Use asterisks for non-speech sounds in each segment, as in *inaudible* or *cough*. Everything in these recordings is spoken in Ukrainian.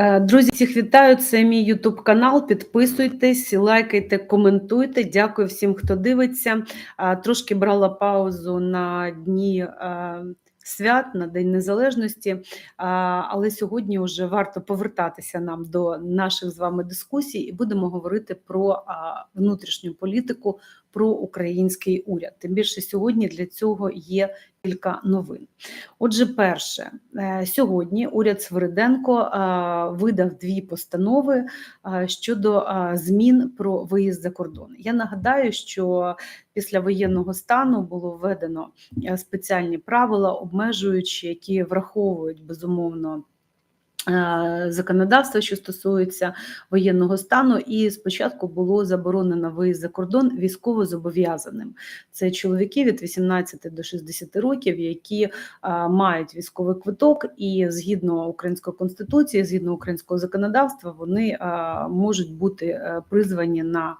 Е, Друзі, всіх вітаю. Це мій Ютуб канал. Підписуйтесь, лайкайте, коментуйте. Дякую всім, хто дивиться. Трошки брала паузу на дні е, свят, на День Незалежності, але сьогодні вже варто повертатися нам до наших з вами дискусій і будемо говорити про внутрішню політику, про український уряд. Тим більше сьогодні для цього є кілька новин. Отже, перше, е, сьогодні уряд Свириденко е, видав дві постанови е, щодо змін про виїзд за кордон. Я нагадаю, що після воєнного стану було введено спеціальні правила, обмежуючі, які враховують безумовно. Е, законодавства, що стосується воєнного стану, і спочатку було заборонено виїзд за кордон військовозобов'язаним. Це чоловіки від 18 до 60 років, які е, мають військовий квиток, і згідно української конституції, згідно українського законодавства, вони е, можуть бути призвані на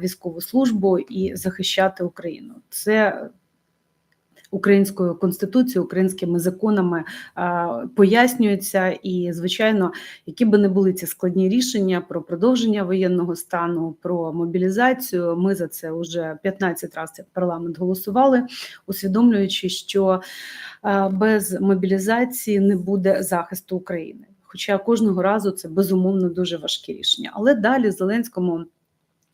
військову службу і захищати Україну. Це українською конституцією, українськими законами пояснюється. І, звичайно, які би не були ці складні рішення про продовження воєнного стану, про мобілізацію. Ми за це вже 15 разів як парламент голосували, усвідомлюючи, що без мобілізації не буде захисту України. Хоча кожного разу це безумовно дуже важкі рішення. Але далі Зеленському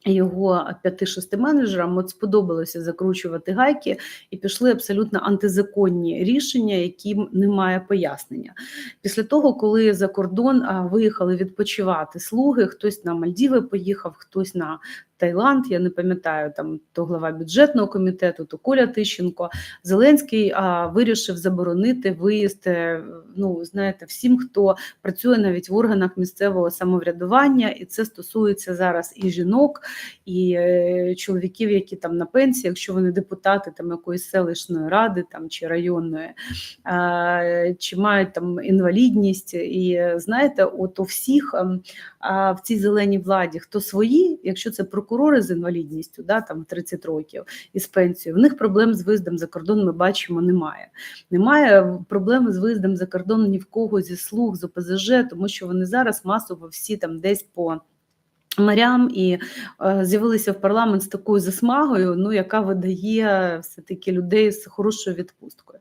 його п'яти-шести менеджерам от сподобалося закручувати гайки і пішли абсолютно антизаконні рішення, яким немає пояснення. Після того, коли за кордон виїхали відпочивати слуги, хтось на Мальдіви поїхав, хтось на Таїланд, я не пам'ятаю там то глава бюджетного комітету, то Коля Тищенко. Зеленський а, вирішив заборонити виїзд. Е, ну знаєте, всім, хто працює навіть в органах місцевого самоврядування, і це стосується зараз і жінок, і е, чоловіків, які там на пенсії, якщо вони депутати там якоїсь селищної ради там чи районної, а, чи мають там інвалідність. І знаєте, от у всіх а, в цій зеленій владі хто свої, якщо це прокурор, прокурори з інвалідністю, да, там 30 років із пенсією, в них проблем з виїздом за кордон ми бачимо, немає. Немає проблем з виїздом за кордон ні в кого зі слуг, з ОПЗЖ, тому що вони зараз масово всі там десь по. Марям і е, з'явилися в парламент з такою засмагою, ну яка видає все таки людей з хорошою відпусткою.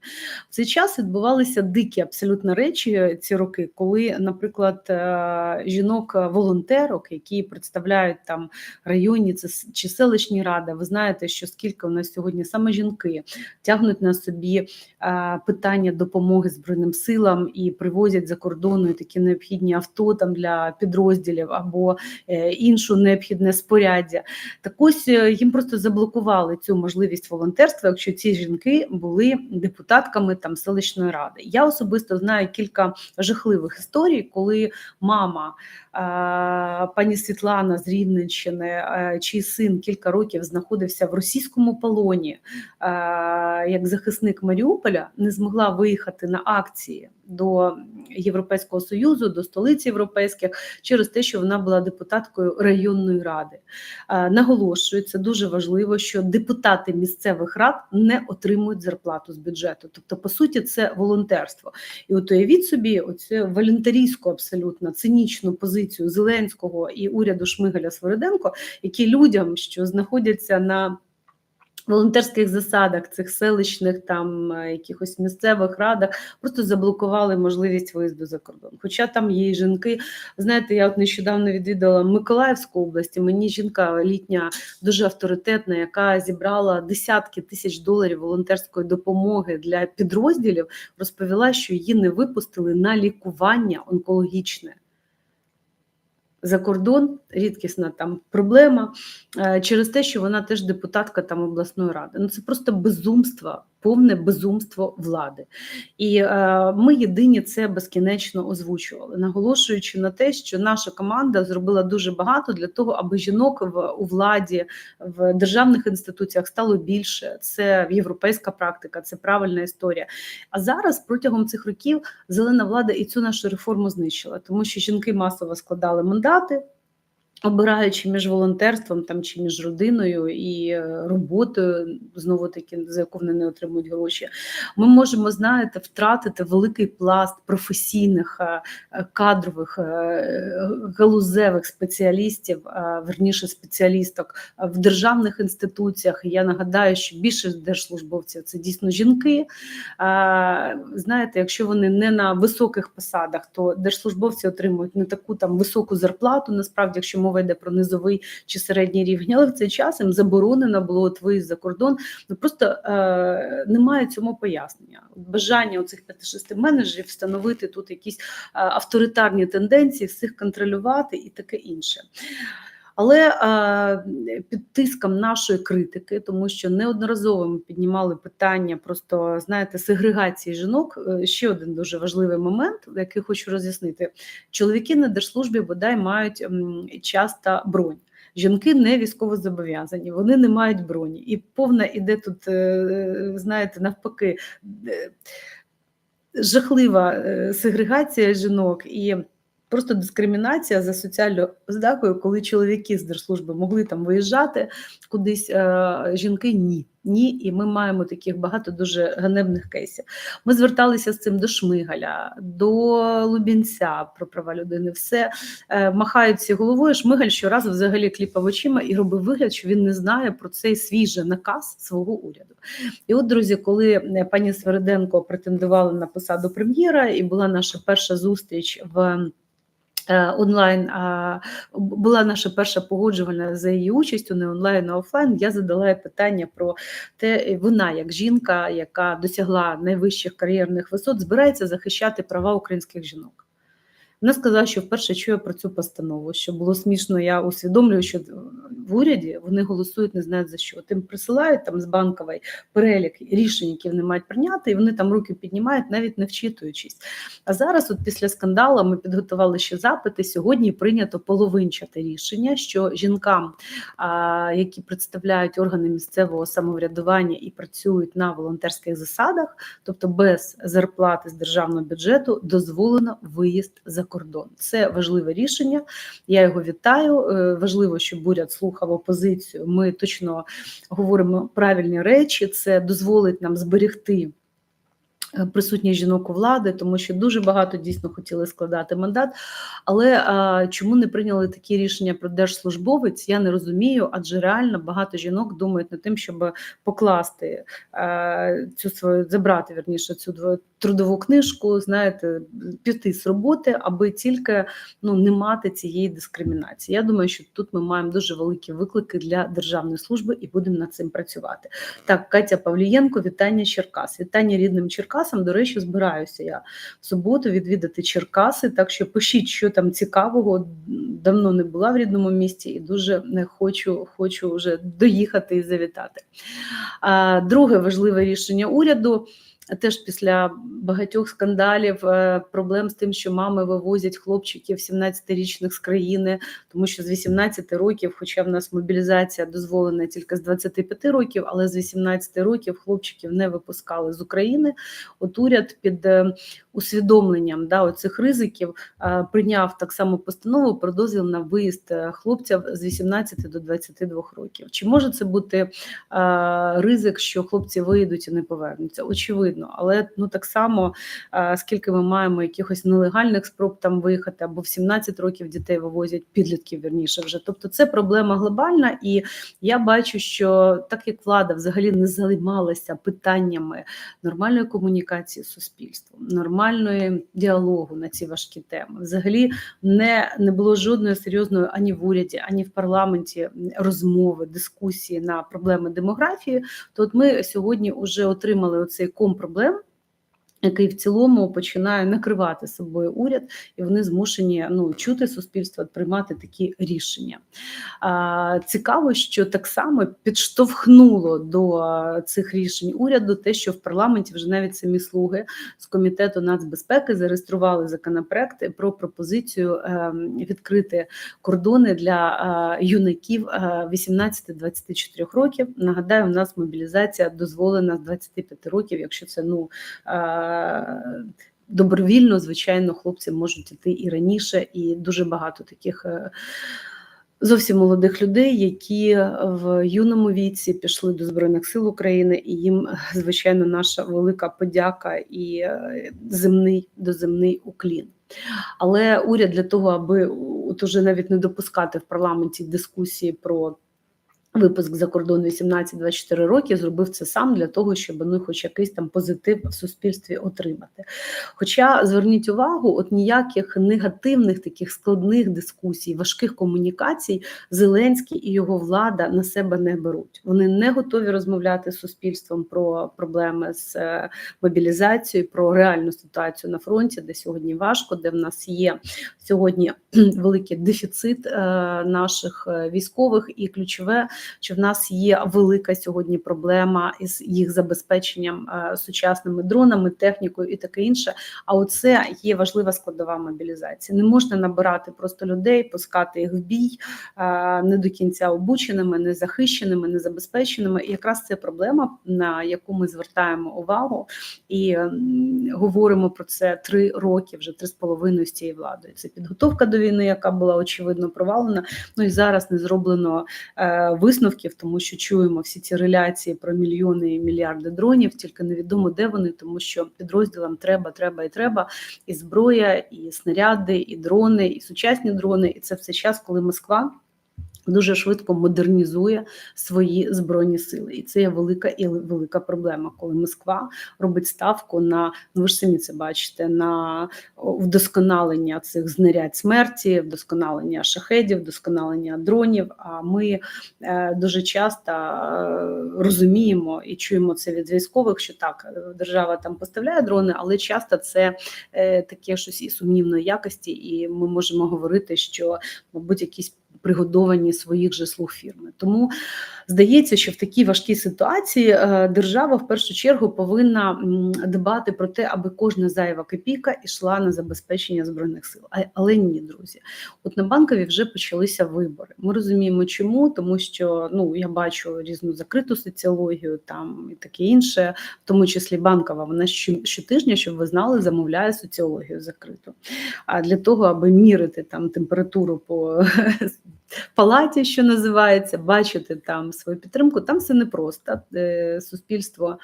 В цей час відбувалися дикі абсолютно речі ці роки, коли, наприклад, е, жінок-волонтерок, які представляють там районні чи селищні ради, ви знаєте, що скільки у нас сьогодні саме жінки тягнуть на собі е, питання допомоги збройним силам і привозять за кордону такі необхідні авто там для підрозділів або е, іншу необхідне споряддя. Так ось е, їм просто заблокували цю можливість волонтерства, якщо ці жінки були депутатками там селищної ради. Я особисто знаю кілька жахливих історій, коли мама пані Світлана з Рівненщини, чий син кілька років знаходився в російському полоні як захисник Маріуполя, не змогла виїхати на акції до Європейського союзу, до столиці європейських через те, що вона була депутаткою районної ради. Наголошую, це дуже важливо, що депутати місцевих рад не отримують зарплату з бюджету. Тобто, по суті, це волонтерство. І от уявіть собі, оцю волонтерійську абсолютно цинічну позицію Зеленського і уряду Шмигаля Свириденко, які людям, що знаходяться на волонтерських засадах цих селищних там е, якихось місцевих радах просто заблокували можливість виїзду за кордон. Хоча там є і жінки. Знаєте, я от нещодавно відвідала Миколаївську область. і Мені жінка літня дуже авторитетна, яка зібрала десятки тисяч доларів волонтерської допомоги для підрозділів, розповіла, що її не випустили на лікування онкологічне за кордон, рідкісна там проблема е, через те, що вона теж депутатка там обласної ради. Ну це просто безумство повне безумство влади. І е, ми єдині це безкінечно озвучували, наголошуючи на те, що наша команда зробила дуже багато для того, аби жінок в у владі в державних інституціях стало більше. Це європейська практика, це правильна історія. А зараз протягом цих років зелена влада і цю нашу реформу знищила, тому що жінки масово складали мандати. Обираючи між волонтерством там чи між родиною і е, роботою, знову таки за яку вони не отримують гроші, ми можемо знаєте втратити великий пласт професійних е, кадрових е, галузевих спеціалістів, верніше спеціалісток в державних інституціях. Я нагадаю, що більшість держслужбовців це дійсно жінки. Знаєте, якщо вони не на високих посадах, то держслужбовці отримують не таку там високу зарплату, насправді, якщо мова йде про низовий чи середній рівень, але в цей час їм заборонено було от виїзд за кордон. Ну просто е, немає цьому пояснення. Бажання у цих 5-6 менеджерів встановити тут якісь е, авторитарні тенденції, всіх контролювати і таке інше. Але е, під тиском нашої критики, тому що неодноразово ми піднімали питання просто знаєте сегрегації жінок. е, Ще один дуже важливий момент, який хочу роз'яснити: чоловіки на держслужбі бодай мають часто бронь. Жінки не військово зобов'язані, вони не мають броні, і повна іде тут, е, знаєте, навпаки, жахлива сегрегація жінок і просто дискримінація за соціальною ознакою, коли чоловіки з держслужби могли там виїжджати кудись, е, жінки ні. Ні, і ми маємо таких багато дуже ганебних кейсів. Ми зверталися з цим до Шмигаля, до Лубінця про права людини. Все е, махають головою. Шмигаль щоразу взагалі кліпав очима і робив вигляд, що він не знає про цей свій же наказ свого уряду. І от, друзі, коли е, пані Свериденко претендувала на посаду прем'єра, і була наша перша зустріч в. Е, Онлайн а, була наша перша погоджувальна за її участю, не онлайн, а офлайн. Я задала питання про те, вона, як жінка, яка досягла найвищих кар'єрних висот, збирається захищати права українських жінок. Вона сказала, що вперше чує про цю постанову. Що було смішно, я усвідомлюю, що в уряді вони голосують, не знають за що. Тим присилають там з банкової перелік рішень, які вони мають прийняти, і вони там руки піднімають, навіть не вчитуючись. А зараз, от після скандалу, ми підготували ще запити. Сьогодні прийнято половинчате рішення, що жінкам, які представляють органи місцевого самоврядування і працюють на волонтерських засадах, тобто без зарплати з державного бюджету, дозволено виїзд за кордон. Це важливе рішення. Я його вітаю. Е, Важливо, щоб уряд слухав опозицію. Ми точно говоримо правильні речі. Це дозволить нам зберегти. е, Присутність жінок у влади, тому що дуже багато дійсно хотіли складати мандат. Але а, чому не прийняли такі рішення про держслужбовець? Я не розумію, адже реально багато жінок думають над тим, щоб покласти е, цю свою забрати вірніше цю трудову книжку, знаєте, піти з роботи, аби тільки ну не мати цієї дискримінації. Я думаю, що тут ми маємо дуже великі виклики для державної служби і будемо над цим працювати. Так, Катя Павлієнко, вітання Черкас. Вітання рідним Черкасам. До речі, збираюся я в суботу відвідати Черкаси. Так що пишіть, що там цікавого. Давно не була в рідному місті і дуже не хочу, хочу вже доїхати і завітати. А, Друге важливе рішення уряду. Теж після багатьох скандалів, е, проблем з тим, що мами вивозять хлопчиків 17-річних з країни, тому що з 18 років, хоча в нас мобілізація дозволена тільки з 25 років, але з 18 років хлопчиків не випускали з України. От уряд під е, усвідомленням да, оцих ризиків е, прийняв так само постанову про дозвіл на виїзд хлопців з 18 до 22 років. Чи може це бути ризик, що хлопці виїдуть і не повернуться? Очевидно, але ну так само, е, скільки ми маємо якихось нелегальних спроб там виїхати, або в 17 років дітей вивозять підлітків вірніше вже. Тобто це проблема глобальна, і я бачу, що так як влада взагалі не займалася питаннями нормальної комунікації з суспільством, нормальної діалогу на ці важкі теми, взагалі не, не було жодної серйозної ані в уряді, ані в парламенті розмови, дискусії на проблеми демографії. То от ми сьогодні вже отримали оцей ком проблем. Який в цілому починає накривати собою уряд, і вони змушені ну чути суспільство, приймати такі рішення. А, Цікаво, що так само підштовхнуло до цих рішень уряду те, що в парламенті вже навіть самі слуги з комітету нацбезпеки зареєстрували законопроекти про пропозицію е, відкрити кордони для е, юнаків е, 18-24 років. Нагадаю, у нас мобілізація дозволена з 25 років, якщо це ну. Е, Добровільно, звичайно, хлопці можуть іти і раніше, і дуже багато таких е, зовсім молодих людей, які в юному віці пішли до Збройних сил України, і їм, звичайно, наша велика подяка і е, земний доземний уклін. Але уряд для того, аби от уже навіть не допускати в парламенті дискусії про Випуск за кордон 18-24 роки зробив це сам для того, щоб ну, хоч якийсь там позитив в суспільстві отримати. Хоча зверніть увагу, от ніяких негативних таких складних дискусій, важких комунікацій Зеленський і його влада на себе не беруть. Вони не готові розмовляти з суспільством про проблеми з е, мобілізацією, про реальну ситуацію на фронті, де сьогодні важко, де в нас є сьогодні *clears throat* великий дефіцит е, наших е, військових і ключове що в нас є велика сьогодні проблема із їх забезпеченням е, сучасними дронами, технікою і таке інше. А оце є важлива складова мобілізації. Не можна набирати просто людей, пускати їх в бій е, не до кінця обученими, не захищеними, не забезпеченими. І якраз це проблема, на яку ми звертаємо увагу і говоримо про це три роки, вже три з половиною з цією владою. Це підготовка до війни, яка була очевидно провалена. Ну і зараз не зроблено е, висновків, тому що чуємо всі ці реляції про мільйони і мільярди дронів, тільки невідомо де вони, тому що підрозділам треба, треба і треба і зброя, і снаряди, і дрони, і сучасні дрони. І це все час, коли Москва дуже швидко модернізує свої збройні сили, і це є велика і велика проблема, коли Москва робить ставку на ну ви ж самі це бачите на вдосконалення цих знарядь смерті, вдосконалення шахедів, вдосконалення дронів. А ми е, дуже часто е, розуміємо і чуємо це від військових, що так держава там поставляє дрони, але часто це е, таке щось і сумнівної якості, і ми можемо говорити, що мабуть якісь пригодовані своїх же слуг фірми. Тому здається, що в такій важкій ситуації е, держава в першу чергу повинна дбати про те, аби кожна зайва копійка йшла на забезпечення збройних сил. Але ні, друзі, от на банкові вже почалися вибори. Ми розуміємо, чому тому, що ну я бачу різну закриту соціологію, там і таке інше, в тому числі банкова. Вона щотижня, щоб ви знали, замовляє соціологію закриту. А для того, аби мірити там температуру по *laughs* палаті, що називається, бачити там свою підтримку. Там все непросто. Е, суспільство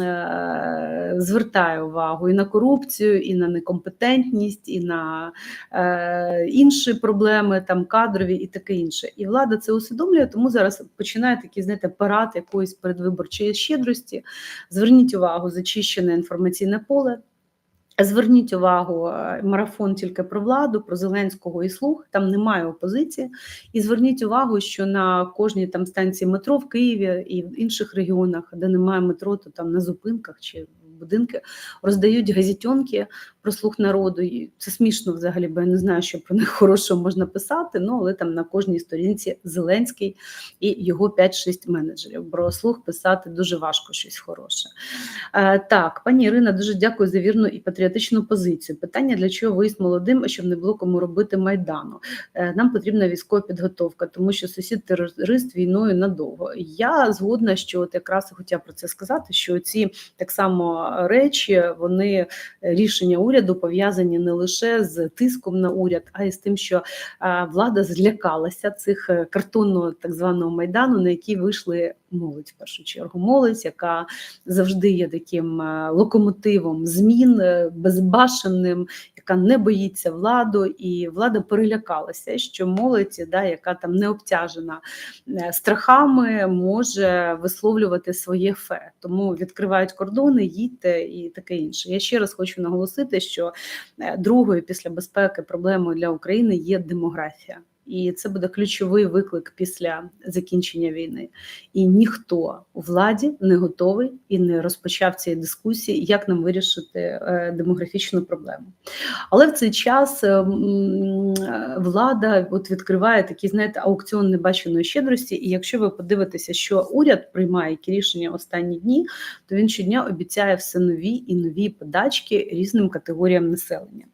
е, звертає увагу і на корупцію, і на некомпетентність, і на е, інші проблеми, там кадрові і таке інше. І влада це усвідомлює, тому зараз починає такий знаєте, парад якоїсь передвиборчої щедрості. Зверніть увагу, зачищене інформаційне поле. Зверніть увагу, е, марафон тільки про владу, про Зеленського і слух. Там немає опозиції. І зверніть увагу, що на кожній там станції метро в Києві і в інших регіонах, де немає метро, то там на зупинках чи будинки роздають газетенки про слух народу. І Це смішно взагалі, бо я не знаю, що про них *laughs* хорошого можна писати. Ну але там на кожній сторінці Зеленський і його 5-6 менеджерів. Про слух писати дуже важко щось хороше. Е, Так, пані Ірина, дуже дякую за вірну і патріотичну позицію. Питання для чого виїзд молодим, щоб не було кому робити майдану. Е, Нам потрібна військова підготовка, тому що сусід терорист війною надовго. Я згодна, що от якраз хотіла про це сказати, що ці так само речі вони рішення уряду пов'язані не лише з тиском на уряд, а й з тим, що влада злякалася цих е, картонного так званого майдану, на який вийшли молодь в першу чергу. Молодь, яка завжди є таким е, локомотивом змін, е, безбашенним, яка не боїться владу, і влада перелякалася, що молодь, да, яка там не обтяжена страхами, може висловлювати своє фе. Тому відкривають кордони, їдьте і таке інше. Я ще раз хочу наголосити, що е, другою після безпеки проблемою для України є демографія і це буде ключовий виклик після закінчення війни. І ніхто у владі не готовий і не розпочав цієї дискусії, як нам вирішити е, демографічну проблему. Але в цей час е, влада от відкриває такий, знаєте, аукціон небаченої щедрості. І якщо ви подивитеся, що уряд приймає які рішення останні дні, то він щодня обіцяє все нові і нові подачки різним категоріям населення.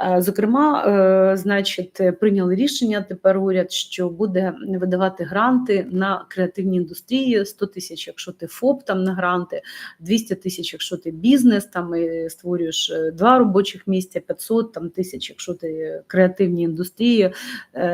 Е, зокрема, значить, прийняли рішення тепер уряд, що буде видавати гранти на креативні індустрії, 100 тисяч, якщо ти ФОП там на гранти, 200 тисяч, якщо ти бізнес, там і створюєш е, два робочих місця, 500 там тисяч, якщо ти креативні індустрії, е,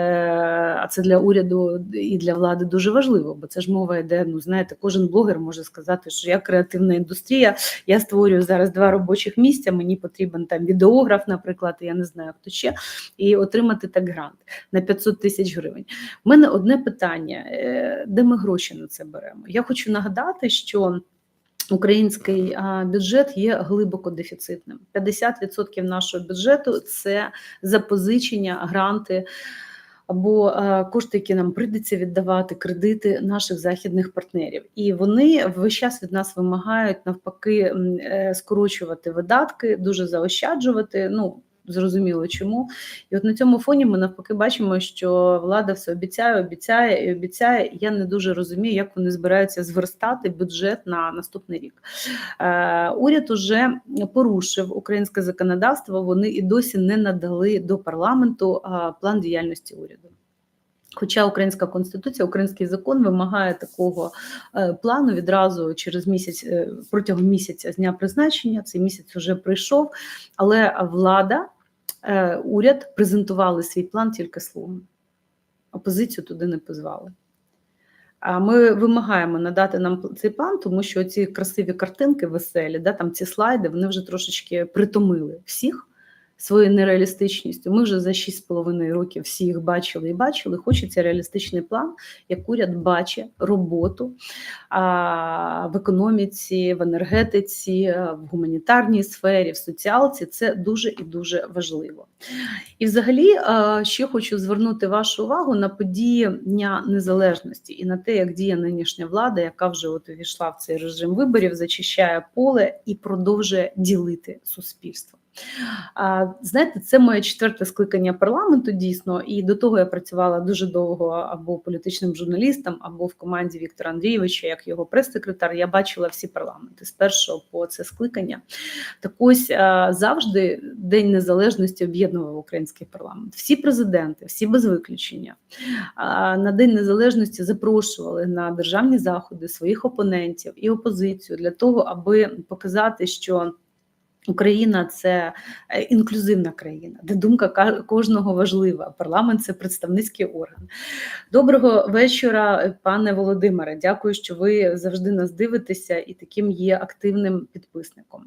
а це для уряду і для влади дуже важливо, бо це ж мова йде. Ну знаєте, кожен блогер може сказати, що я креативна індустрія, я створюю зараз два робочих місця. Мені потрібен там відеограф, наприклад, я не знаю хто ще, і отримати так грант на 500 тисяч гривень. У мене одне питання: е, де ми гроші на це беремо? Я хочу нагадати, що. Український бюджет є глибоко дефіцитним. 50% нашого бюджету це запозичення, гранти або кошти, які нам прийдеться віддавати, кредити наших західних партнерів. І вони весь час від нас вимагають навпаки е, скорочувати видатки, дуже заощаджувати. Ну зрозуміло чому. І от на цьому фоні ми навпаки бачимо, що влада все обіцяє, обіцяє і обіцяє. Я не дуже розумію, як вони збираються зверстати бюджет на наступний рік. Е, Уряд уже порушив українське законодавство. Вони і досі не надали до парламенту е, план діяльності уряду. Хоча українська конституція, український закон вимагає такого е, плану відразу через місяць протягом місяця з дня призначення. Цей місяць вже прийшов, але влада уряд презентували свій план тільки слугам. Опозицію туди не позвали. А ми вимагаємо надати нам цей план, тому що ці красиві картинки веселі, да, там ці слайди, вони вже трошечки притомили всіх своєю нереалістичністю. Ми вже за 6,5 років всі їх бачили і бачили. Хочеться реалістичний план, як уряд бачить роботу а, в економіці, в енергетиці, в гуманітарній сфері, в соціалці. Це дуже і дуже важливо. І, взагалі, ще хочу звернути вашу увагу на події Дня Незалежності і на те, як діє нинішня влада, яка вже от увійшла в цей режим виборів, зачищає поле і продовжує ділити суспільство. Знаєте, це моє четверте скликання парламенту дійсно, і до того я працювала дуже довго або політичним журналістом, або в команді Віктора Андрійовича, як його прес-секретар. Я бачила всі парламенти з першого по це скликання. Так ось завжди День Незалежності об'єднував український парламент. Всі президенти, всі без виключення на День Незалежності запрошували на державні заходи своїх опонентів і опозицію для того, аби показати, що Україна це е, інклюзивна країна, де думка кожного важлива. Парламент це представницький орган. Доброго вечора, пане Володимире. Дякую, що ви завжди нас дивитеся і таким є активним підписником.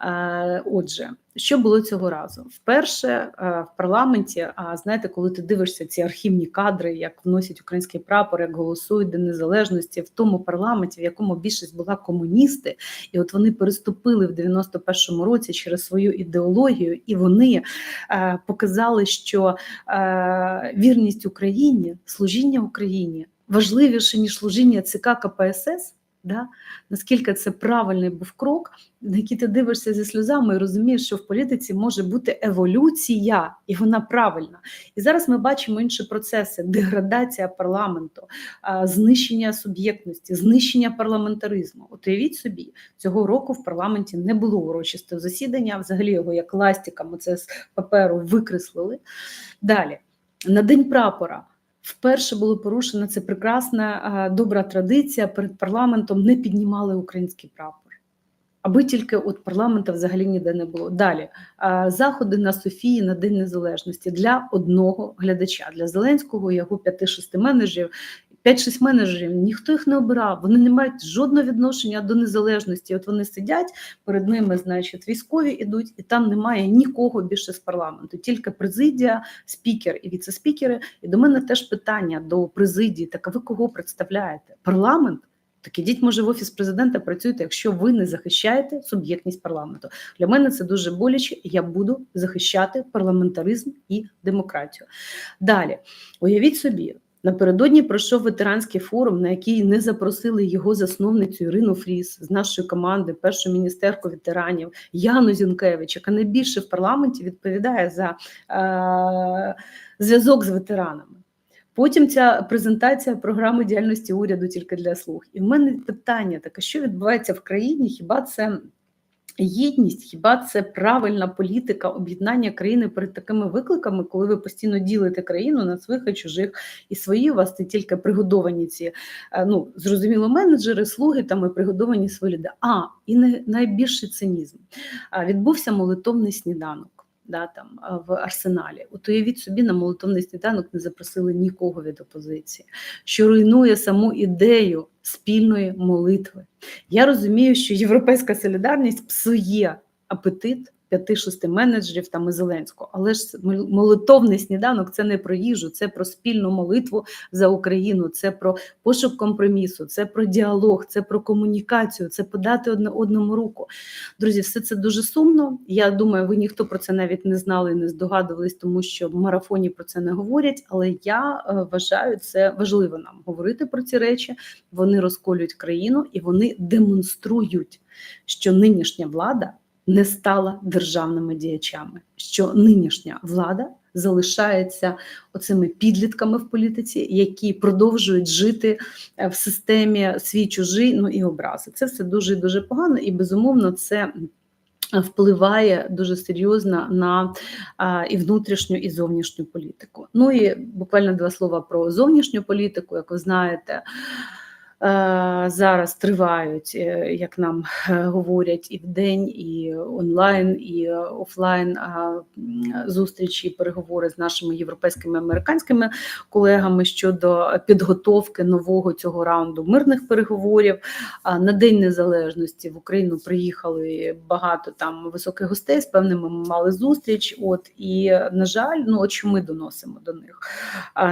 Е, отже. Що було цього разу? Вперше е, в парламенті, а знаєте, коли ти дивишся ці архівні кадри, як вносять український прапор, як голосують День Незалежності в тому парламенті, в якому більшість була комуністи, і от вони переступили в 91-му році через свою ідеологію, і вони е, показали, що е, вірність Україні, служіння Україні важливіше ніж служіння ЦК КПСС. Да? Наскільки це правильний був крок, на який ти дивишся зі сльозами і розумієш, що в політиці може бути еволюція, і вона правильна. І зараз ми бачимо інші процеси: деградація парламенту, знищення суб'єктності, знищення парламентаризму. От уявіть собі, цього року в парламенті не було урочистого засідання, взагалі його як ластиками це з паперу викреслили. Далі, на день прапора вперше було порушено це прекрасна добра традиція перед парламентом не піднімали український прапор. Аби тільки от парламента взагалі ніде не було. Далі заходи на Софії на День Незалежності для одного глядача для Зеленського, його 5-6 менеджерів 5-6 менеджерів, ніхто їх не обирав, вони не мають жодного відношення до незалежності. От вони сидять перед ними, значить, військові ідуть, і там немає нікого більше з парламенту, тільки президія, спікер і віце-спікери. І до мене теж питання до президії: так а ви кого представляєте? Парламент? Так ідіть, може, в офіс президента працюйте, якщо ви не захищаєте суб'єктність парламенту. Для мене це дуже боляче. Я буду захищати парламентаризм і демократію. Далі уявіть собі, Напередодні пройшов ветеранський форум, на який не запросили його засновницю Ірину Фріс з нашої команди, першу міністерку ветеранів Яну Зінкевич, яка найбільше в парламенті відповідає за е, зв'язок з ветеранами. Потім ця презентація програми діяльності уряду тільки для слух. І в мене питання таке: що відбувається в країні? Хіба це Єдність, хіба це правильна політика об'єднання країни перед такими викликами, коли ви постійно ділите країну на своїх і чужих, і свої у вас це тільки пригодовані ці е, ну зрозуміло, менеджери, слуги там і пригодовані свої люди. А і не найбільший цинізм. Відбувся молитовний сніданок. Да, там, в арсеналі. От уявіть собі, на молитовний сніданок не запросили нікого від опозиції, що руйнує саму ідею спільної молитви. Я розумію, що європейська солідарність псує апетит п'яти-шести менеджерів там і Зеленського. Але ж молитовний сніданок це не про їжу, це про спільну молитву за Україну, це про пошук компромісу, це про діалог, це про комунікацію, це подати одне одному руку. Друзі, все це дуже сумно. Я думаю, ви ніхто про це навіть не знали, не здогадувались, тому що в марафоні про це не говорять. Але я е, вважаю це важливо нам говорити про ці речі. Вони розколюють країну і вони демонструють, що нинішня влада не стала державними діячами, що нинішня влада залишається оцими підлітками в політиці, які продовжують жити е, в системі свій чужий ну і образи. Це все дуже дуже погано, і безумовно це. Впливає дуже серйозно на а, і внутрішню, і зовнішню політику. Ну і буквально два слова про зовнішню політику. Як ви знаєте, зараз тривають, е, як нам е, говорять, і в день, і онлайн, і офлайн зустрічі, переговори з нашими європейськими американськими колегами щодо підготовки нового цього раунду мирних переговорів. На День Незалежності в Україну приїхали багато там високих гостей. З певними ми мали зустріч. От і на жаль, ну от що ми доносимо до них.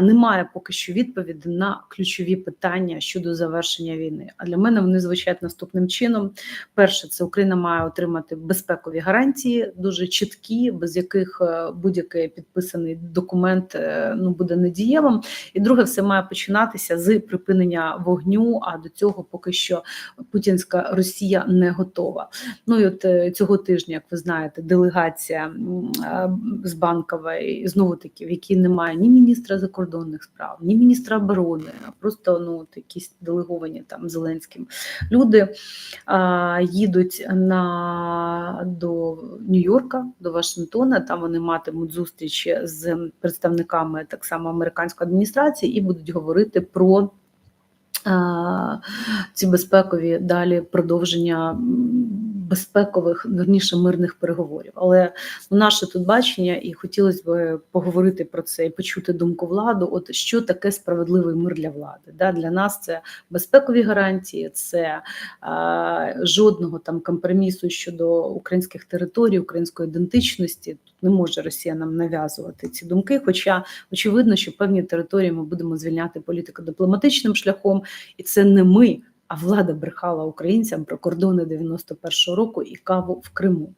Немає поки що відповіді на ключові питання щодо завершення завершення війни. А для мене вони звучать наступним чином: перше, це Україна має отримати безпекові гарантії, дуже чіткі, без яких е, будь-який підписаний документ е, ну буде недієвим. І друге, все має починатися з припинення вогню. А до цього поки що Путінська Росія не готова. Ну і от е, цього тижня, як ви знаєте, делегація з банкової знову таки, в якій немає ні міністра закордонних справ, ні міністра оборони, а просто ну от якісь делегації делеговані там Зеленським люди а, їдуть на до Нью-Йорка, до Вашингтона. Там вони матимуть зустрічі з представниками так само американської адміністрації і будуть говорити про. Ці безпекові далі продовження безпекових, верніше мирних переговорів. Але ну, наше тут бачення, і хотілося б поговорити про це і почути думку владу. От що таке справедливий мир для влади? Да? Для нас це безпекові гарантії, це а, жодного там компромісу щодо українських територій, української ідентичності. Тут не може Росія нам нав'язувати ці думки. Хоча очевидно, що певні території ми будемо звільняти політико-дипломатичним шляхом, і це не ми а влада брехала українцям про кордони 91-го року і каву в Криму.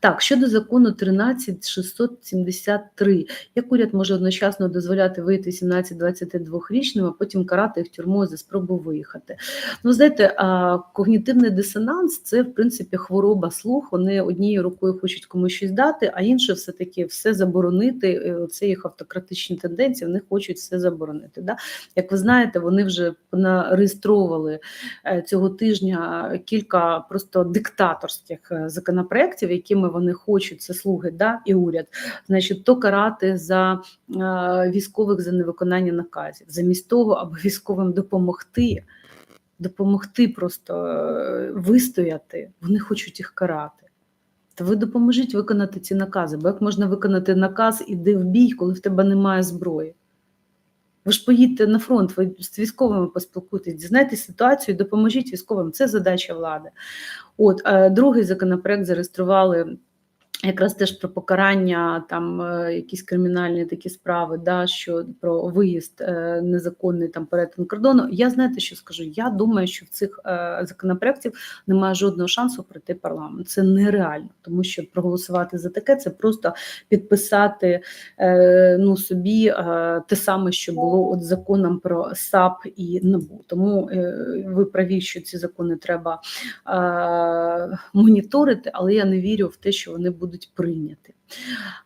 Так, щодо закону 13673, як уряд може одночасно дозволяти вийти 17-22-річним, а потім карати їх тюрмою за спробу виїхати. Ну, знаєте, когнітивний дисонанс це в принципі хвороба слуху. Вони однією рукою хочуть комусь щось дати, а інше все-таки все заборонити. Це їх автократичні тенденції, вони хочуть все заборонити. Да? Як ви знаєте, вони вже нареєстровували Е, цього тижня кілька просто диктаторських е, законопроєктів, якими вони хочуть це слуги да, і уряд, значить, то карати за е, військових за невиконання наказів, замість того, аби військовим допомогти. Допомогти просто вистояти, вони хочуть їх карати. Та ви допоможіть виконати ці накази, бо як можна виконати наказ іди в бій, коли в тебе немає зброї? Ви ж поїдете на фронт, ви з військовими поспілкуйтесь, дізнайтесь ситуацію, допоможіть військовим. Це задача влади. От другий законопроект зареєстрували Якраз теж про покарання, там е, якісь кримінальні такі справи, да, що про виїзд е, незаконний там перетин кордону. Я знаєте, що скажу? Я думаю, що в цих е, законопроєктів немає жодного шансу пройти парламент. Це нереально, тому що проголосувати за таке це просто підписати ну собі те саме, що було от законом про САП і НАБУ. Тому ви праві, що ці закони треба моніторити, але я не вірю в те, що вони будуть будуть прийняті.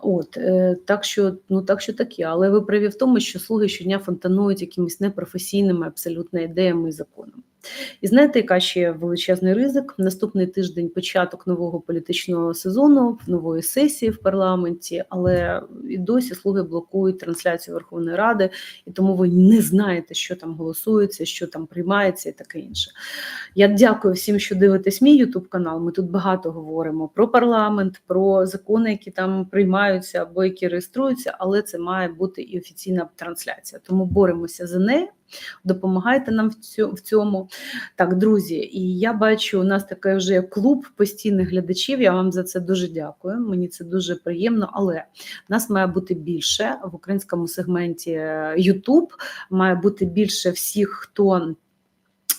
От е, так що ну так що таке, але ви праві в тому, що слуги щодня фонтанують якимись непрофесійними абсолютно ідеями і законами. І знаєте, яка ще величезний ризик? Наступний тиждень початок нового політичного сезону, нової сесії в парламенті, але і досі слуги блокують трансляцію Верховної Ради, і тому ви не знаєте, що там голосується, що там приймається, і таке інше. Я дякую всім, що дивитесь мій Ютуб канал. Ми тут багато говоримо про парламент, про закони, які там приймаються або які реєструються, але це має бути і офіційна трансляція. Тому боремося за неї. Допомагайте нам в цьому. Так, друзі, і я бачу, у нас такий вже клуб постійних глядачів. Я вам за це дуже дякую. Мені це дуже приємно, але нас має бути більше в українському сегменті е, YouTube, має бути більше всіх, хто.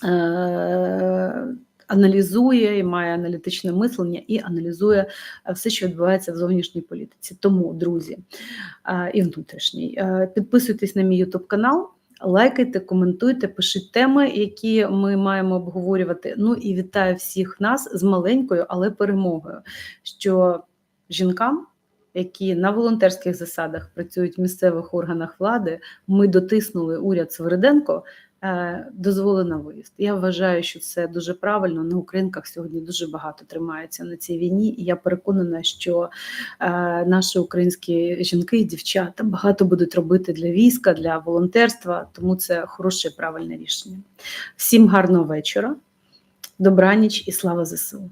Е- Аналізує і має аналітичне мислення і аналізує е, все, що відбувається в зовнішній політиці. Тому, друзі, е, і внутрішній, підписуйтесь на мій YouTube канал. Лайкайте, коментуйте, пишіть теми, які ми маємо обговорювати. Ну і вітаю всіх нас з маленькою, але перемогою, що жінкам, які на волонтерських засадах працюють в місцевих органах влади, ми дотиснули уряд Свериденко. Е, Дозволена виїзд. Я вважаю, що це дуже правильно. На українках сьогодні дуже багато тримається на цій війні, і я переконана, що е, наші українські жінки і дівчата багато будуть робити для війська, для волонтерства, тому це хороше правильне рішення. Всім гарного вечора, добраніч і слава ЗСУ.